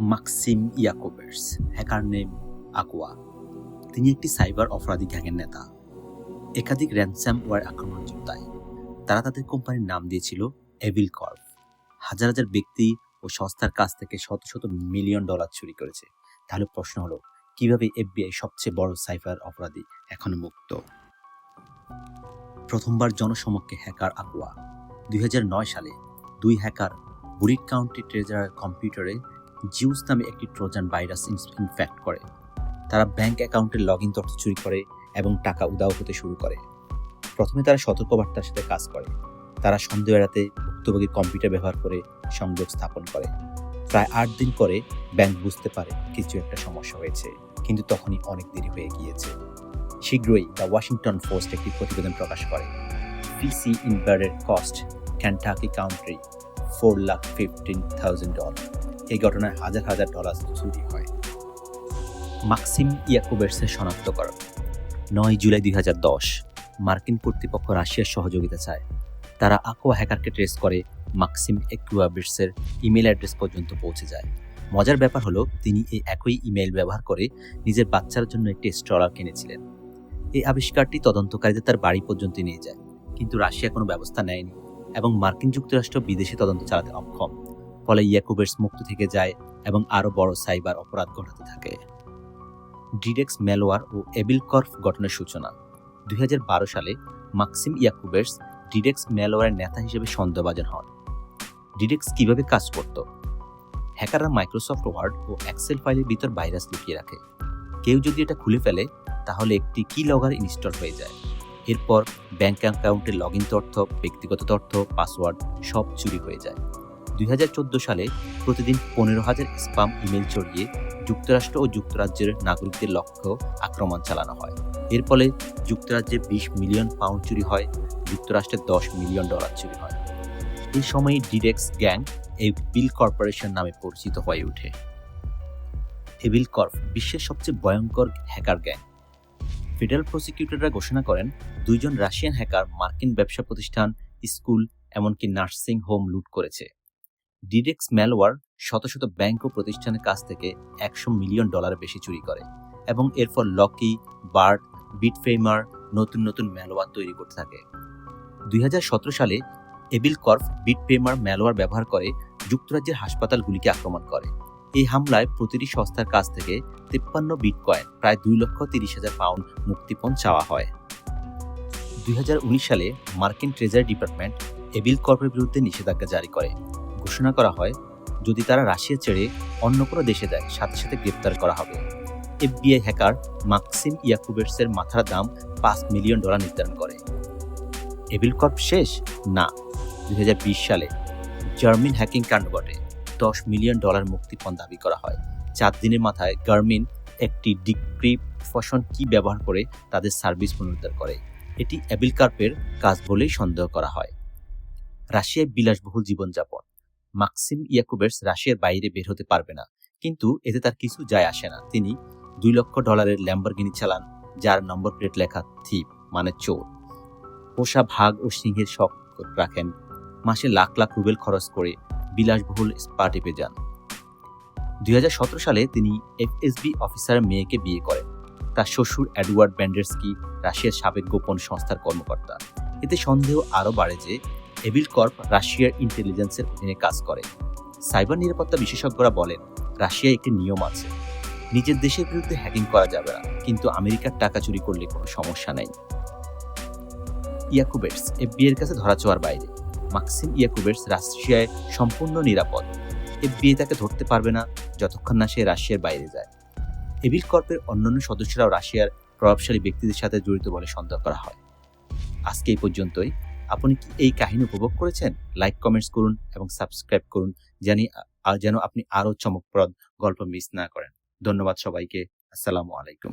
Maksim Yakubets, hacker name Aqua. তিনি একটি cyber অপরাধী গ্যাংয়ের নেতা। একাধিক র্যানসাম ওয়ার আক্রমণ যুক্তায় তারা তাদের কোম্পানির নাম দিয়েছিল এভিল কর্ভ হাজার হাজার ব্যক্তি ও সংস্থার কাছ থেকে শত শত মিলিয়ন ডলার চুরি করেছে। তাহলে প্রশ্ন হলো, কীভাবে এফবিআই সবচেয়ে বড় সাইবার অপরাধী এখনও মুক্ত? প্রথমবার জনসমক্ষে হ্যাকার আকোয়া। দুই সালে দুই হ্যাকার বুরিক কাউন্টি ট্রেজারার কম্পিউটারে জিউস নামে একটি ট্রোজান ভাইরাস ইনফ্যাক্ট করে। তারা ব্যাংক অ্যাকাউন্টের লগ ইন তথ্য চুরি করে এবং টাকা উদাও হতে শুরু করে। প্রথমে তারা সতর্কবার্তার সাথে কাজ করে। তারা সন্দেহ এড়াতে ভুক্তভোগীর কম্পিউটার ব্যবহার করে সংযোগ স্থাপন করে। প্রায় আট দিন পরে ব্যাংক বুঝতে পারে কিছু একটা সমস্যা হয়েছে, কিন্তু তখনই অনেক দেরি হয়ে গিয়েছে। শীঘ্রই দ্য ওয়াশিংটন পোস্ট একটি প্রতিবেদন প্রকাশ করে। PC inverted cost Kentucky country four lakh fifteen thousand dollar এই ঘটনায় হাজার হাজার ডলার চুরি হয়। মাক্সিম ইয়াকুবের্সের শনাক্তকরণ নয় জুলাই দুই হাজার দশ, মার্কিন কর্তৃপক্ষ রাশিয়ার সহযোগিতা চায়। তারা আকোয়া হ্যাকারকে ট্রেস করে মাক্সিম একুয়াবির্সের ইমেল অ্যাড্রেস পর্যন্ত পৌঁছে যায়। মজার ব্যাপার হলো, তিনি এই একই ইমেল ব্যবহার করে নিজের বাচ্চার জন্য একটি স্ট্রলার কিনেছিলেন। এই আবিষ্কারটি তদন্তকারীদের তার বাড়ি পর্যন্ত নিয়ে যায়। কিন্তু রাশিয়া কোনো ব্যবস্থা নেয়নি এবং মার্কিন যুক্তরাষ্ট্র বিদেশে তদন্ত চালাতে অক্ষম। ফলে ইয়াকুবের্স মুক্ত থেকে যায় এবং আরও বড় সাইবার অপরাধ ঘটাতে থাকে। ডিডেক্স মেলোয়ার ও এবিল কর্ফ গঠনের সূচনা। দুই হাজার বারো সালে মাক্সিম ইয়াকুবের্স ডিডেক্স ম্যালোয়ারের নেতা হিসেবে সন্দেহভাজন হন। ডিডেক্স কীভাবে কাজ করত? হ্যাকাররা মাইক্রোসফট ওয়ার্ড ও এক্সেল ফাইলের ভিতর ভাইরাস লুকিয়ে রাখে। কেউ যদি এটা খুলে ফেলে, তাহলে একটি কি লগার ইনস্টল হয়ে যায়। এরপর ব্যাংক অ্যাকাউন্টের লগ ইন তথ্য, ব্যক্তিগত তথ্য, পাসওয়ার্ড সব চুরি হয়ে যায়। দুই হাজার চোদ্দ সালে প্রতিদিন পনেরো হাজার স্পাম ইমেল ছড়িয়ে যুক্তরাষ্ট্র ও যুক্তরাজ্যের নাগরিকদের লক্ষ্য আক্রমণ চালানো হয়। এর ফলে যুক্তরাজ্যে বিশ মিলিয়ন পাউন্ড চুরি হয়, যুক্তরাষ্ট্রে দশ মিলিয়ন ডলার চুরি হয়। এই সময় ডিডেক্স গ্যাং এই বিল কর্পোরেশন নামে পরিচিত হয়ে ওঠে। এভিল কর্প বিশ্বের সবচেয়ে ভয়ঙ্কর হ্যাকার গ্যাং। ফেডারেল প্রসিকিউটররা ঘোষণা করেন, দুইজন রাশিয়ান হ্যাকার মার্কিন ব্যবসা প্রতিষ্ঠান, স্কুল, এমনকি নার্সিং হোম লুট করেছে। ডিডেক্স ম্যালওয়ার শত শত ব্যাংক ও প্রতিষ্ঠানের কাছ থেকে একশো মিলিয়ন ডলার বেশি চুরি করে এবং এরপর লকি বার্ড বিটফ্রেমার নতুন নতুন ম্যালওয়ার তৈরি করতে থাকে। দুই হাজার সতেরো সালে এবিল কর্ফ বিটফ্রেমার ম্যালওয়ার ব্যবহার করে যুক্তরাজ্যের হাসপাতালগুলিকে আক্রমণ করে। এই হামলায় প্রতিটি সংস্থার কাছ থেকে তিপ্পান্ন বিটকয়েন, প্রায় দুই লক্ষ তিরিশ হাজার পাউন্ড মুক্তিপণ চাওয়া হয়। দুই হাজার উনিশ সালে মার্কিন ট্রেজারি ডিপার্টমেন্ট এবিল কর্পের বিরুদ্ধে নিষেধাজ্ঞা জারি করে। ঘোষণা করা হয়, যদি তারা রাশিয়া ছেড়ে অন্য কোনো দেশে যায়, সাথে সাথে গ্রেপ্তার করা হবে। এফবিআই হ্যাকার মাক্সিম ইয়াকুবেটসের মাথার দাম পাঁচ মিলিয়ন ডলার নির্ধারণ করে। এবিল কর্প শেষ? না। দুই হাজার বিশ সালে জার্মিন হ্যাকিং কাণ্ড ঘটে। দশ মিলিয়ন ডলার মুক্তিপণ দাবি করা হয়। চার দিনের মাথায় গার্মিন একটি ডিক্রিপশন কি ব্যবহার করে তাদের সার্ভিস পুনরুদ্ধার করে? এটি অ্যাবিল কার্পের কাজ বলেই সন্দেহ করা হয়। রাশিয়ায় বিলাসবহুল জীবনযাপন। মাক্সিম ইয়াকুবের্স রাশিয়ার বাইরে বের হতে পারবে না। কিন্তু এতে তার কিছু যায় আসে না। তিনি দুই লক্ষ ডলারের ল্যাম্বরগিনি চালান, যার নম্বর প্লেট লেখা থিপ মানে চোর। পোষা ভাগ ও সিংহের শখ রাখেন। মাসে লাখ লাখ রুবেল খরচ করে বিলাসবহুল স্পা টিপে যান। দুই হাজার সতেরো সালে তিনি এফএসবি অফিসার মেয়েকে বিয়ে করেন। তার শ্বশুর এডওয়ার্ড ব্যান্ডার্সকি, রাশিয়ার সাবেক গোপন সংস্থার কর্মকর্তা। এতে সন্দেহ আরও বাড়ে যে এভিল কর্প রাশিয়ার ইন্টেলিজেন্সের অধীনে কাজ করে। সাইবার নিরাপত্তা বিশেষজ্ঞরা বলেন, রাশিয়ায় একটি নিয়ম আছে। নিজের দেশের বিরুদ্ধে হ্যাকিং করা যাবে না, কিন্তু আমেরিকার টাকা চুরি করলে কোনো সমস্যা নেই। ইয়াকুবেটস, এফবিআই এর কাছে ধরাছোঁয়ার বাইরে। মাক্সিম ইয়াকুবেটস রাশিয়ায় সম্পূর্ণ নিরাপদ। এফবিআই তাকে ধরতে পারবে না যতক্ষণ না সে রাশিয়ার বাইরে যায়। এভিল কর্পের অন্যান্য সদস্যরাও রাশিয়ার প্রভাবশালী ব্যক্তিদের সাথে জড়িত বলে সন্দেহ করা হয়। আজকে এই পর্যন্তই। আপনি কি এই কাহিনী উপভোগ করেছেন? লাইক কমেন্টস করুন এবং সাবস্ক্রাইব করুন জানি যেন আপনি আরও চমকপ্রদ গল্প মিস না করেন। ধন্যবাদ সবাইকে। আসসালামু আলাইকুম।